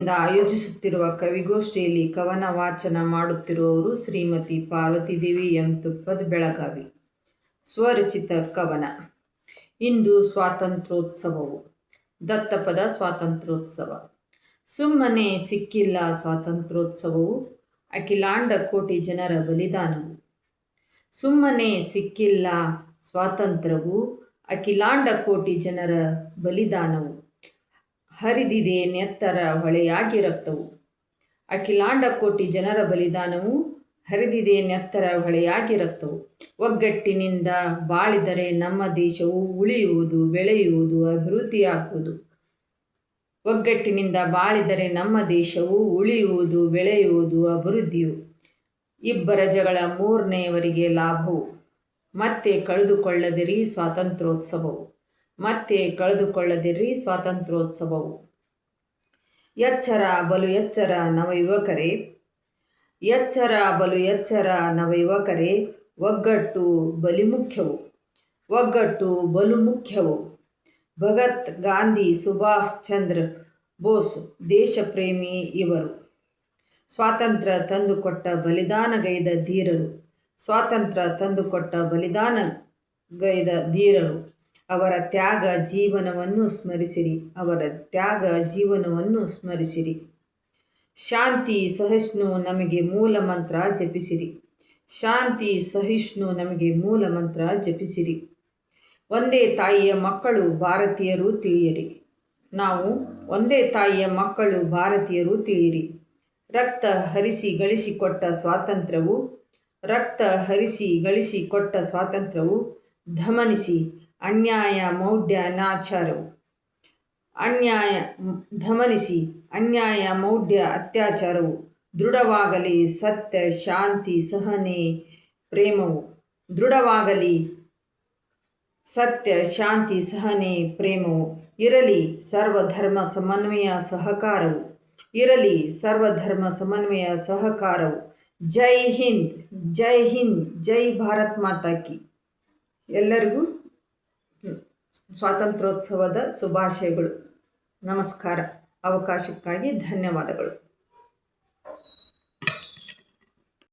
ಇಂದ ಆಯೋಜಿಸುತ್ತಿರುವ ಕವಿಗೋಷ್ಠಿಯಲ್ಲಿ ಕವನ ವಾಚನ ಮಾಡುತ್ತಿರುವವರು ಶ್ರೀಮತಿ ಪಾರ್ವತಿದೇವಿ ಎಂ ತುಪ್ಪದ ಬೆಳಗಾವಿ. ಸ್ವರಚಿತ ಕವನ. ಇಂದು ಸ್ವಾತಂತ್ರ್ಯೋತ್ಸವವು. ದತ್ತಪದ ಸ್ವಾತಂತ್ರ್ಯೋತ್ಸವ. ಸುಮ್ಮನೆ ಸಿಕ್ಕಿಲ್ಲ ಸ್ವಾತಂತ್ರ್ಯೋತ್ಸವವು. ಅಖಿಲಾಂಡ ಕೋಟಿ ಜನರ ಬಲಿದಾನವು. ಸುಮ್ಮನೆ ಸಿಕ್ಕಿಲ್ಲ ಸ್ವಾತಂತ್ರ್ಯವು. ಅಖಿಲಾಂಡ ಕೋಟಿ ಜನರ ಬಲಿದಾನವು. ಹರಿದಿದೆ ನೆತ್ತರ ಹೊಳೆಯಾಗಿ ರಕ್ತವು. ಅಖಿಲಾಂಡ ಕೋಟಿ ಜನರ ಬಲಿದಾನವು ಹರಿದಿದೆ ನೆತ್ತರ ಹೊಳೆಯಾಗಿ ರಕ್ತವು. ಒಗ್ಗಟ್ಟಿನಿಂದ ಬಾಳಿದರೆ ನಮ್ಮ ದೇಶವು ಉಳಿಯುವುದು, ಬೆಳೆಯುವುದು, ಅಭಿವೃದ್ಧಿಯಾಗುವುದು. ಒಗ್ಗಟ್ಟಿನಿಂದ ಬಾಳಿದರೆ ನಮ್ಮ ದೇಶವು ಉಳಿಯುವುದು, ಬೆಳೆಯುವುದು, ಅಭಿವೃದ್ಧಿಯು. ಇಬ್ಬರ ಜಗಳ ಮೂರನೆಯವರಿಗೆ ಲಾಭವು. ಮತ್ತೆ ಕಳೆದುಕೊಳ್ಳದಿರಿ ಸ್ವಾತಂತ್ರ್ಯೋತ್ಸವವು. ಮತ್ತೆ ಕಳೆದುಕೊಳ್ಳದಿರಿ ಸ್ವಾತಂತ್ರ್ಯೋತ್ಸವವು. ಎಚ್ಚರ ಬಲು ಎಚ್ಚರ ನವಯುವಕರೇ, ಎಚ್ಚರ ಬಲು ಎಚ್ಚರ ನವಯುವಕರೇ, ಒಗ್ಗಟ್ಟು ಬಲಿ ಮುಖ್ಯವು ಒಗ್ಗಟ್ಟು ಬಲು ಮುಖ್ಯವು ಭಗತ್ ಗಾಂಧಿ ಸುಭಾಷ್ ಚಂದ್ರ ಬೋಸ್ ದೇಶಪ್ರೇಮಿ ಇವರು. ಸ್ವಾತಂತ್ರ್ಯ ತಂದುಕೊಟ್ಟ ಬಲಿದಾನಗೈದ ಧೀರರು. ಸ್ವಾತಂತ್ರ್ಯ ತಂದುಕೊಟ್ಟ ಬಲಿದಾನಗೈದ ಧೀರರು. ಅವರ ತ್ಯಾಗ ಜೀವನವನ್ನು ಸ್ಮರಿಸಿರಿ. ಅವರ ತ್ಯಾಗ ಜೀವನವನ್ನು ಸ್ಮರಿಸಿರಿ. ಶಾಂತಿ ಸಹಿಷ್ಣು ನಮಗೆ ಮೂಲ ಮಂತ್ರ ಜಪಿಸಿರಿ. ಶಾಂತಿ ಸಹಿಷ್ಣು ನಮಗೆ ಮೂಲ ಮಂತ್ರ ಜಪಿಸಿರಿ. ಒಂದೇ ತಾಯಿಯ ಮಕ್ಕಳು ಭಾರತೀಯರು ತಿಳಿಯಿರಿ. ನಾವು ಒಂದೇ ತಾಯಿಯ ಮಕ್ಕಳು ಭಾರತೀಯರು ತಿಳಿಯಿರಿ. ರಕ್ತ ಹರಿಸಿ ಗಳಿಸಿಕೊಟ್ಟ ಸ್ವಾತಂತ್ರ್ಯವು, ರಕ್ತ ಹರಿಸಿ ಗಳಿಸಿಕೊಟ್ಟ ಸ್ವಾತಂತ್ರ್ಯವು ಧಮನಿಸಿ ಅನ್ಯಾಯ, ಮೌಢ್ಯ, ಅನಾಚಾರವು. ಅನ್ಯಾಯ, ಧಮನಿಸಿ. ಅನ್ಯಾಯ, ಮೌಢ್ಯ, ಅತ್ಯಾಚಾರವು. ದೃಢವಾಗಲಿ ಸತ್ಯ, ಶಾಂತಿ, ಸಹನೆ, ಪ್ರೇಮವು. ದೃಢವಾಗಲಿ ಸತ್ಯ, ಶಾಂತಿ, ಸಹನೆ, ಪ್ರೇಮವು. ಇರಲಿ ಸರ್ವಧರ್ಮ ಸಮನ್ವಯ ಸಹಕಾರವು. ಇರಲಿ ಸರ್ವಧರ್ಮ ಸಮನ್ವಯ ಸಹಕಾರವು. ಜೈ ಹಿಂದ್ ಜೈ ಹಿಂದ್, ಜೈ ಭಾರತ್ ಮಾತಾ ಕಿ. ಎಲ್ಲರಿಗೂ ಸ್ವಾತಂತ್ರ್ಯೋತ್ಸವದ ಶುಭಾಶಯಗಳು. ನಮಸ್ಕಾರ. ಅವಕಾಶಕ್ಕಾಗಿ ಧನ್ಯವಾದಗಳು.